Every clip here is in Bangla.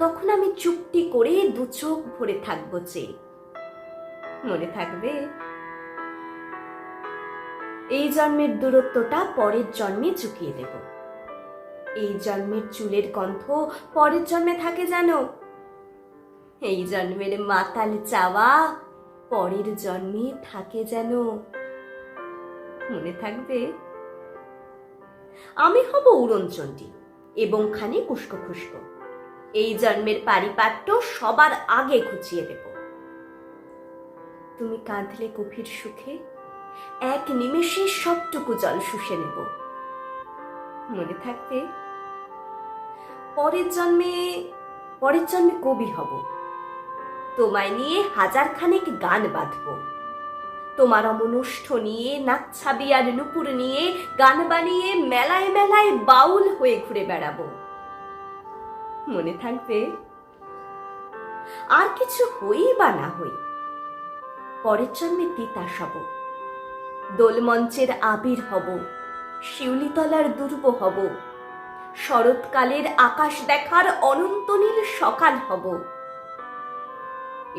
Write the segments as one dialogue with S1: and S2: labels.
S1: তখন আমি চুপটি করে দু চোখ ভরে থাকব চেয়ে মনে থাকবে, এই জন্মের দূরত্বটা পরের জন্মে চুকিয়ে দেব। এই জন্মের চুলের গন্ধ পরের জন্মে থাকে জানো এই জন্মের মাতাল চাওয়া পরের জন্মে থাকে যেন। মনে থাকবে, আমি হব উড়নচণ্ডী এবং খানে কুস্কো খুস্কো এই জন্মের পারিপাট্য সবার আগে খুঁচিয়ে দেব। তুমি কাঁদলে গভীর সুখে, এক নিমেষে সবটুকু জল শুষে নেব। মনে থাকবে, পরের জন্মে পরের জন্মে কবি হব। তোমায় নিয়ে হাজার খানেক গান বাঁধব। তোমার অমনুষ্ঠ নিয়ে, নাচ্ছাবি আর নুপুর নিয়ে, গান বানিয়ে মেলায় মেলায় বাউল হয়ে ঘুরে বেড়াবো। মনে থাকবে। আর কিছু হই বা না হই, পরের জন্মে তিতাস হব দোলমঞ্চের আবির হব, শিউলিতলার দুর্ব হব। শরৎকালের আকাশ দেখার অনন্ত নীল সকাল হব।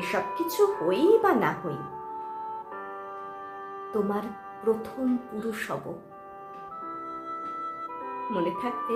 S1: এসব কিছু হই বা না হই, তোমার প্রথম পুরুষ হব। মনে থাকবে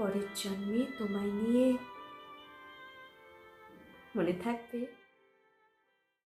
S1: পরের জন্মে তোমায় নিয়ে মনে থাকবে।